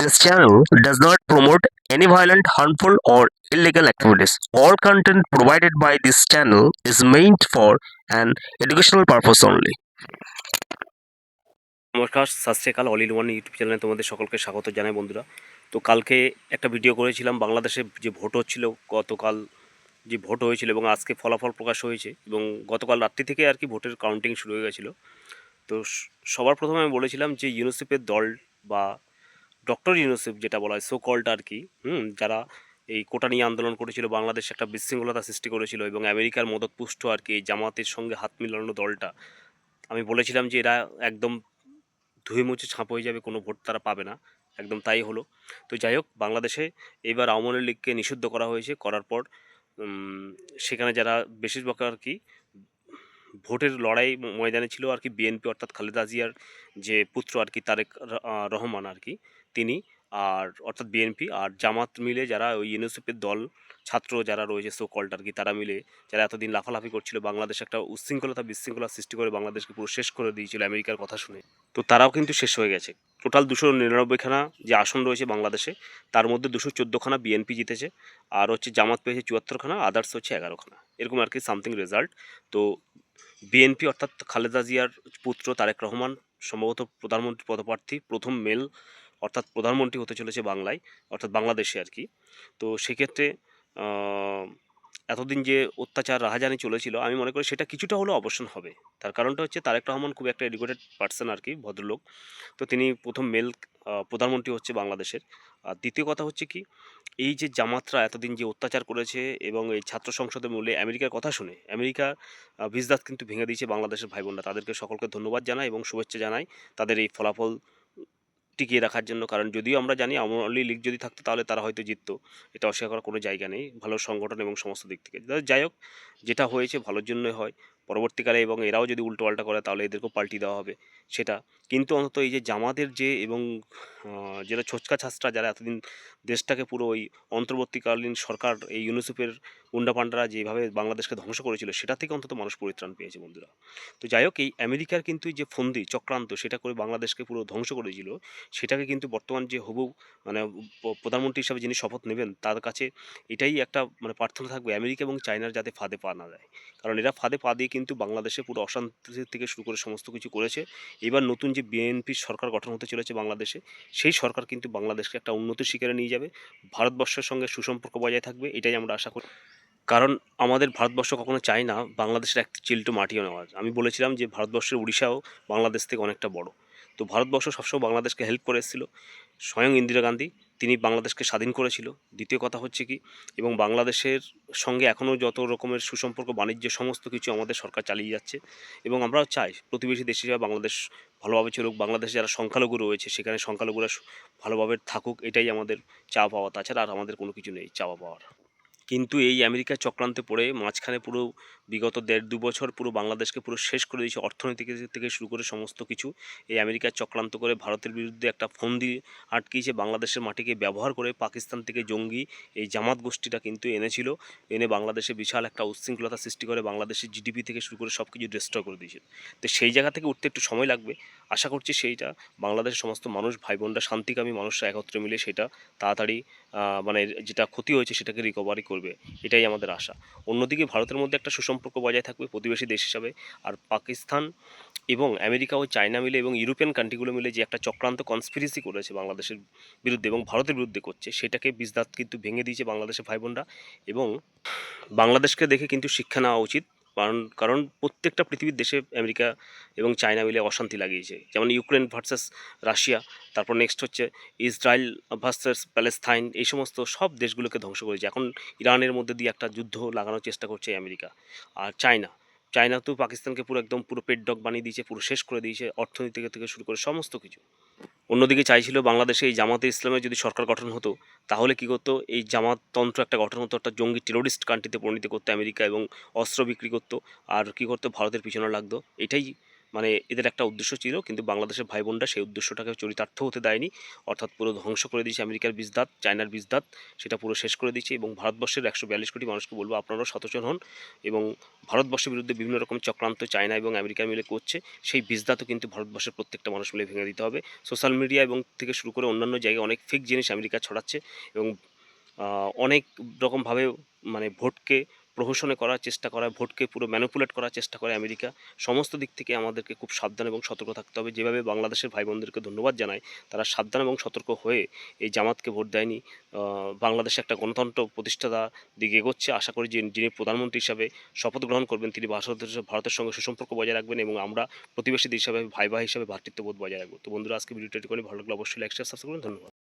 This channel does not promote any violent, harmful, or illegal activities. All content provided by this channel is meant for an educational purpose only. নমস্কার Sat Sri Akal all in one YouTube চ্যানেলে তোমাদের সকলকে স্বাগত জানাই বন্ধুরা তো কালকে একটা ভিডিও করেছিলাম বাংলাদেশে যে ভোট হচ্ছিল গতকাল যে ভোট হয়েছিল এবং আজকে ফলাফল প্রকাশ হয়েছে এবং গতকাল রাত্রি থেকে আর কি ভোটের কাউন্টিং শুরু হয়ে গেছিল তো সবার প্রথমে আমি বলেছিলাম যে ইউনিসেফের দল বা ডক্টর ইউনিসেফ যেটা বলা হয় সো কল্ড আর কি হুম, যারা এই কোটা নিয়ে আন্দোলন করেছিল, বাংলাদেশে একটা বিশৃঙ্খলতা সৃষ্টি করেছিল এবং আমেরিকার মদতপুষ্ট আর কি এই জামাতের সঙ্গে হাত মিলানো দলটা, আমি বলেছিলাম যে এরা একদম ধুয়ে মুছে ছাপ হয়ে যাবে, কোনো ভোট তারা পাবে না, একদম তাই হলো। তো যাই হোক, বাংলাদেশে এবার আওয়ামী লীগকে নিষিদ্ধ করা হয়েছে, করার পর সেখানে যারা বেশিরভাগ আর কি ভোটের লড়াই ময়দানে ছিল আর কি বিএনপি অর্থাৎ খালেদা জিয়ার যে পুত্র আর কি তারেক রহমান আর কি তিনি আর অর্থাৎ বিএনপি আর জামাত মিলে যারা ওই ইউনিসেফের দল ছাত্র যারা রয়েছে সো কল্ড আর কি, তারা মিলে যারা এতদিন লাফালাফি করছিল, বাংলাদেশ একটা উচ্ছৃঙ্খলতা বিশৃঙ্খলা সৃষ্টি করে বাংলাদেশকে পুরো শেষ করে দিয়েছিল আমেরিকার কথা শুনে। তো তারাও কিন্তু শেষ হয়ে গেছে। টোটাল দুশো নিরানব্বইখানা যে আসন রয়েছে বাংলাদেশে, তার মধ্যে দুশো চোদ্দোখানা বিএনপি জিতেছে আর হচ্ছে জামাত পেয়েছে চুয়াত্তরখানা আদার্স হচ্ছে এগারোখানা। এরকম আর কি সামথিং রেজাল্ট তো বিএনপি অর্থাৎ খালেদা জিয়ার পুত্র তারেক রহমান, সম্ভবত প্রধানমন্ত্রী পদপ্রার্থী, প্রথম মেল অর্থাৎ প্রধানমন্ত্রী হতে চলেছে বাংলায় অর্থাৎ বাংলাদেশে আর কি। তো সেক্ষেত্রে এতদিন যে অত্যাচার রাহাজানি চলেছিল আমি মনে করি সেটা কিছুটা হলেও অবসান হবে। তার কারণটা হচ্ছে তারেক রহমান খুব একটা এডুকেটেড পার্সন আর কি ভদ্রলোক। তো তিনি প্রথম মেল প্রধানমন্ত্রী হচ্ছে বাংলাদেশের। আর দ্বিতীয় কথা হচ্ছে কি এই যে জামাতরা এতদিন যে অত্যাচার করেছে এবং এই ছাত্র সংসদের মূল্যে আমেরিকার কথা শুনে আমেরিকা আহ, ভিসদাত কিন্তু ভেঙে দিয়েছে বাংলাদেশের ভাই বোনরা তাদেরকে সকলকে ধন্যবাদ জানাই এবং শুভেচ্ছা জানাই তাদের এই ফলাফল টিকিয়ে রাখার জন্য। কারণ যদিও আমরা জানি আওয়ামী লীগ যদি থাকতো তাহলে তারা হয়তো জিততো। এটা অস্বীকার করার কোনো জায়গা নেই। ভালো সংগঠন এবং সমস্ত দিক থেকে। যাই হোক, যেটা হয়েছে ভালোর জন্যই হয়। পরবর্তীকালে এবং এরাও যদি উল্টো পাল্টা করে তাহলে এদেরকেও পাল্টি দেওয়া হবে সেটা। কিন্তু অন্তত এই যে জামাতের যে এবং যারা ছোচকা ছাচটা যারা এতদিন দেশটাকে পুরো ওই অন্তর্বর্তীকালীন সরকার, এই ইউনিসেফের গুন্ডা পান্ডারা যেভাবে বাংলাদেশকে ধ্বংস করেছিল, সেটা থেকে অন্তত মানুষ পরিত্রাণ পেয়েছে বন্ধুরা। তো যাই হোক, এই আমেরিকার কিন্তু যে ফন্দি, চক্রান্ত, সেটা করে বাংলাদেশকে পুরো ধ্বংস করেছিল, সেটাকে কিন্তু বর্তমান যে হবু মানে প্রধানমন্ত্রী হিসাবে যিনি শপথ নেবেন, তার কাছে এটাই একটা মানে প্রার্থনা থাকবে, আমেরিকা এবং চায়নার যাতে ফাঁদে পা না দেয়। কারণ এরা ফাঁদে পা দিয়ে কিন্তু বাংলাদেশে পুরো অশান্তি থেকে শুরু করে সমস্ত কিছু করেছে। এবার নতুন যে বিএনপির সরকার গঠন হতে চলেছে বাংলাদেশে সেই সরকার কিন্তু বাংলাদেশকে একটা উন্নতির শিকারে নিয়ে যাবে। ভারতবর্ষের সঙ্গে সুসম্পর্ক বজায় থাকবে, এটাই আমরা আশা করি। কারণ আমাদের ভারতবর্ষ কখনো চায় না বাংলাদেশের এক চিল্টো মাটিও নেওয়া আমি বলেছিলাম যে ভারতবর্ষের উড়িষ্যাও বাংলাদেশ থেকে অনেকটা বড়। তো ভারতবর্ষ সবসময় বাংলাদেশকে হেল্প করে এসেছিল। স্বয়ং ইন্দিরা গান্ধী তিনি বাংলাদেশকে স্বাধীন করেছিল। দ্বিতীয় কথা হচ্ছে কি, এবং বাংলাদেশের সঙ্গে এখনও যত রকমের সুসম্পর্ক, বাণিজ্য, সমস্ত কিছু আমাদের সরকার চালিয়ে যাচ্ছে। এবং আমরাও চাই প্রতিবেশী দেশ হিসেবে বাংলাদেশ ভালোভাবে চলুক, বাংলাদেশে যারা সংখ্যালঘু রয়েছে, সেখানে সংখ্যালঘুরা ভালোভাবে থাকুক, এটাই আমাদের চা পাওয়া। তাছাড়া আর আমাদের কোনো কিছু নেই, চাওয়া পাওয়ার। কিন্তু এই আমেরিকার চক্রান্তে পড়ে মাঝখানে পুরো বিগত দেড় দু বছর পুরো বাংলাদেশকে পুরো শেষ করে দিয়েছে অর্থনীতি থেকে শুরু করে সমস্ত কিছু। এই আমেরিকার চক্রান্ত করে ভারতের বিরুদ্ধে একটা ফন্দি আটকিয়েছে, বাংলাদেশের মাটিকে ব্যবহার করে পাকিস্তান থেকে জঙ্গি এই জামাত গোষ্ঠীটা কিন্তু এনেছিল, এনে বাংলাদেশে বিশাল একটা উচ্ছৃঙ্খলতা সৃষ্টি করে বাংলাদেশের জিডিপি থেকে শুরু করে সব কিছু ডিস্ট্রয় করে দিয়েছে। তো সেই জায়গা থেকে উঠতে একটু সময় লাগবে, আশা করছি সেইটা, বাংলাদেশের সমস্ত মানুষ ভাই বোনরা শান্তিকামী মানুষরা একত্রে মিলে সেটা তাড়াতাড়ি মানে যেটা ক্ষতি হয়েছে সেটাকে রিকভারি করবে, এটাই আমাদের আশা। অন্যদিকে ভারতের মধ্যে একটা সুসম্পর্ক বজায় থাকবে প্রতিবেশী দেশ হিসাবে, আর পাকিস্তান এবং আমেরিকা ও চায়না মিলে এবং ইউরোপিয়ান কান্ট্রিগুলো মিলে যে একটা চক্রান্ত কনস্পিরেসি করেছে বাংলাদেশের বিরুদ্ধে এবং ভারতের বিরুদ্ধে করছে, সেটাকে বিজদাত কিন্তু ভেঙে দিয়েছে বাংলাদেশের ভাই বোনরা এবং বাংলাদেশকে দেখে কিন্তু শিক্ষা নেওয়া উচিত। কারণ কারণ প্রত্যেকটা পৃথিবীর দেশে আমেরিকা এবং চায়না মিলে অশান্তি লাগিয়েছে। যেমন ইউক্রেন ভার্সেস রাশিয়া, তারপর নেক্সট হচ্ছে ইসরায়েল ভার্সেস প্যালেস্তাইন, এই সমস্ত সব দেশগুলোকে ধ্বংস করেছে। এখন ইরানের মধ্যে দিয়ে একটা যুদ্ধ লাগানোর চেষ্টা করছে আমেরিকা। আর চায়না চায়না তো পাকিস্তানকে পুরো একদম পুরো পেট ডগ বানিয়ে দিয়েছে, পুরো শেষ করে দিয়েছে, অর্থনীতি থেকে থেকে শুরু করে সমস্ত কিছু। অন্যদিকে চাইছিল বাংলাদেশে এই জামাতে ইসলামের যদি সরকার গঠন হতো, তাহলে কি করতো? এই জামাততন্ত্র একটা গঠন হতো, একটা জঙ্গি টেরোরিস্ট কান্ট্রিতে পরিণত করতো আমেরিকা এবং অস্ত্র বিক্রি করতো। আর কি করতো? ভারতের পিছনে লাগতো। এটাই মানে এদের একটা উদ্দেশ্য ছিল, কিন্তু বাংলাদেশের ভাই বোনরা সেই উদ্দেশ্যটাকে চরিতার্থ হতে দেয়নি। অর্থাৎ পুরো ধ্বংস করে দিয়েছে আমেরিকার বীজদাত, চায়নার বীজদাত, সেটা পুরো শেষ করে দিয়েছে এবং ভারতবর্ষের একশো বিয়াল্লিশ কোটি মানুষকে বলব আপনারাও সচেতন হন এবং ভারতবর্ষের বিরুদ্ধে বিভিন্ন রকম চক্রান্ত চায়না এবং আমেরিকা মিলে করছে, সেই বীজদাতও কিন্তু ভারতবর্ষের প্রত্যেকটা মানুষ মিলে ভেঙে দিতে হবে। সোশ্যাল মিডিয়া এবং থেকে শুরু করে অন্যান্য জায়গায় অনেক ফেক জিনিস আমেরিকা ছড়াচ্ছে এবং অনেক রকমভাবে মানে ভোটকে প্রহসনে করার চেষ্টা করা, ভোটকে পুরো ম্যানিপুলেট করার চেষ্টা করে আমেরিকা। সমস্ত দিক থেকে আমাদেরকে খুব সাবধান এবং সতর্ক থাকতে হবে। যেভাবে বাংলাদেশের ভাই বোনদেরকে ধন্যবাদ জানায় তারা সাবধান এবং সতর্ক হয়ে এই জামাতকে ভোট দেয়নি। বাংলাদেশে একটা গণতন্ত্র প্রতিষ্ঠাতা দিকে এগোচ্ছে। আশা করি যে যিনি প্রধানমন্ত্রী হিসাবে শপথ গ্রহণ করবেন, তিনি ভারতের ভারতের সঙ্গে সুসম্পর্ক বজায় রাখবেন এবং আমরা প্রতিবেশীদের হিসাবে ভাই ভাই হিসাবে ভ্রাতৃত্ববোধ বজায় রাখব। তো বন্ধুরা, আজকে ভিডিওটা এটুকুনি। ভালো লাগলে অবশ্যই লাইক শেয়ার সাবস্ক্রাইব করুন। ধন্যবাদ।